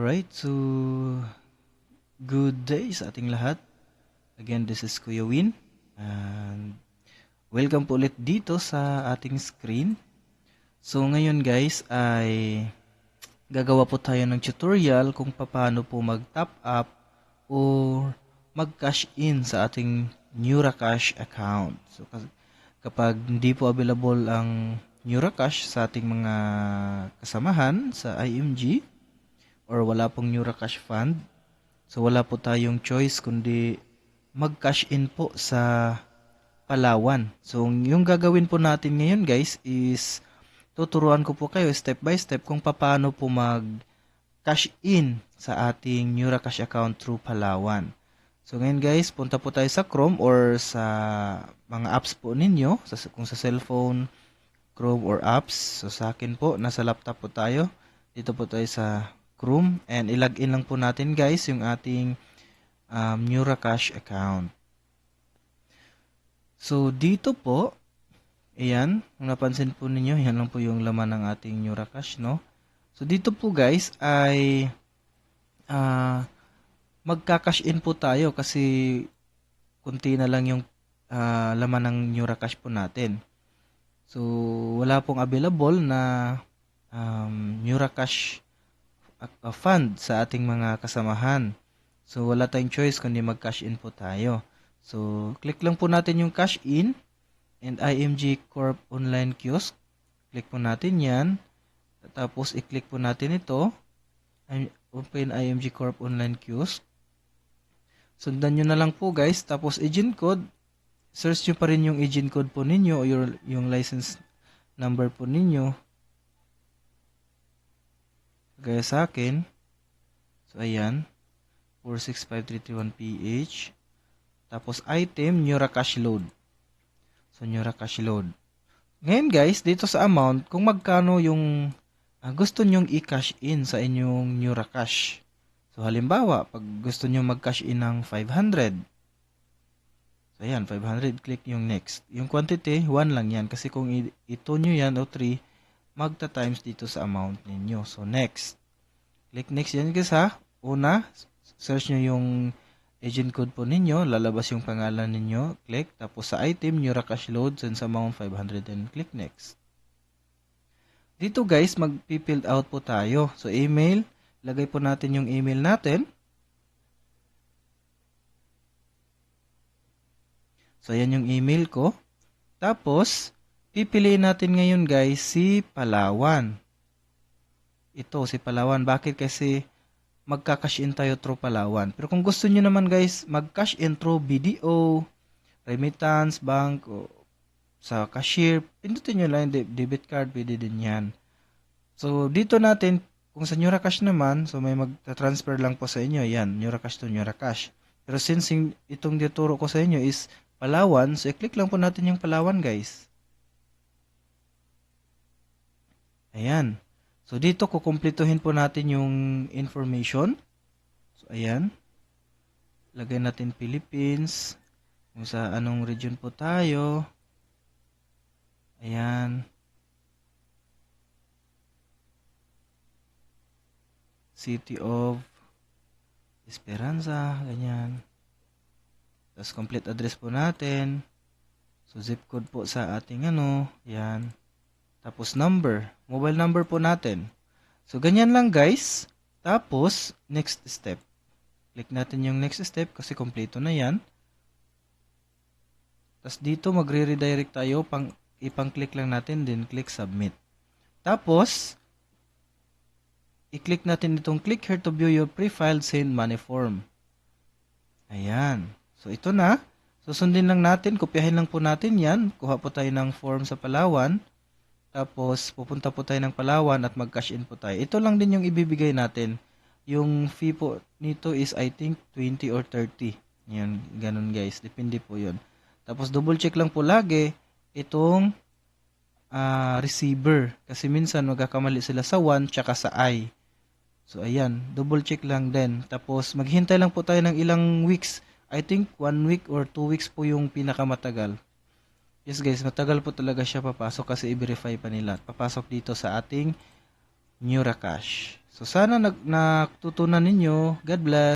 Alright, so good day sa ating lahat. Again, this is Kuya Win. And welcome po ulit dito sa ating screen. So ngayon guys ay gagawa po tayo ng tutorial kung paano po mag-top up or mag-cash in sa ating NeuraCash account. So kapag hindi po available ang NeuraCash sa ating mga kasamahan sa IMG or wala pong NeuraCash fund, so wala po tayong choice kundi mag-cash in po sa Palawan. So yung gagawin po natin ngayon guys is tuturuan ko po kayo step by step kung paano po mag cash in sa ating NeuraCash account through Palawan. So ngayon guys, punta po tayo sa Chrome or sa mga apps po ninyo, sa, kung sa cellphone, Chrome or apps. So sa akin po, nasa laptop po tayo. Dito po tayo sa Chrome and ilagin lang po natin guys yung ating um, NeuraCash account. So dito po, ayan, kung napansin po ninyo, yan lang po yung laman ng ating NeuraCash, no? So dito po guys ay ah magka-cash in po tayo kasi kunti na lang yung ah, laman ng NeuraCash po natin. So wala pong available na um, NeuraCash uh, fund sa ating mga kasamahan. So wala tayong choice kundi mag-cash in po tayo. So click lang po natin yung cash in and IMG Corp Online Kiosk. Click po natin yan. Tapos i-click po natin ito. Open IMG Corp Online Kiosk. Sundan nyo na lang po guys. Tapos agent code. Search nyo pa rin yung agent code po ninyo o yung license number po ninyo. Gaya sa akin. So ayan. 465331PH. Tapos item, NeuraCash load. So NeuraCash load. Ngayon guys, dito sa amount, kung magkano yung ah, gusto nyong i-cash in sa inyong NeuraCash. So halimbawa, pag gusto nyo mag-cash in ng 500. So ayan, 500, click yung next. Yung quantity, 1 lang yan. Kasi kung ito nyo yan o 3, magta-times dito sa amount ninyo. So next. Click next yan guys ha. Una, search nyo yung agent code po ninyo, lalabas yung pangalan ninyo, click, tapos sa item, NeuraCash load, send sa amount 500 and click next. Dito guys, mag-fill out po tayo. So email, lagay po natin yung email natin. So ayan yung email ko. Tapos, pipiliin natin ngayon guys si Palawan. Ito, si Palawan. Bakit? Kasi magka-cash in tayo through Palawan. Pero kung gusto nyo naman guys, mag-cash in through BDO, remittance, bank, o sa cashier, pindutin nyo lang debit card, pwede din yan. So, dito natin, kung sa NeuraCash naman, so may mag-transfer lang po sa inyo, yan, NeuraCash to NeuraCash. Pero since itong dituro ko sa inyo is Palawan, so i-click lang po natin yung Palawan guys. Ayan. So, dito kukumplituhin po natin yung information. So, ayan. Lagay natin Philippines. Kung sa anong region po tayo. Ayan. City of Esperanza. Ganyan. Tapos, complete address po natin. So, zip code po sa ating ano. Ayan. Tapos number, mobile number po natin. So ganyan lang guys. Tapos next step. Click natin yung next step kasi kompleto na 'yan. Tapos dito magre-redirect tayo pang ipang-click lang natin din click submit. Tapos i-click natin itong click here to view your pre-filed send money form. Ayan. So ito na. Susundin lang natin, kopyahin lang po natin 'yan. Kuha po tayo ng form sa Palawan. Tapos, pupunta po tayo ng Palawan at mag-cash in po tayo. Ito lang din yung ibibigay natin. Yung fee po nito is I think 20 or 30. Yan, ganun guys. Depende po yun. Tapos, double check lang po lagi itong ah, receiver. Kasi minsan magkakamali sila sa 1 tsaka sa I. So, ayan. Double check lang din. Tapos, maghintay lang po tayo ng ilang weeks. I think 1 week or 2 weeks po yung pinakamatagal. Yes guys, matagal po talaga siya papasok kasi i-verify pa nila. Papasok dito sa ating NeuraCash. So sana nag ninyo. God bless.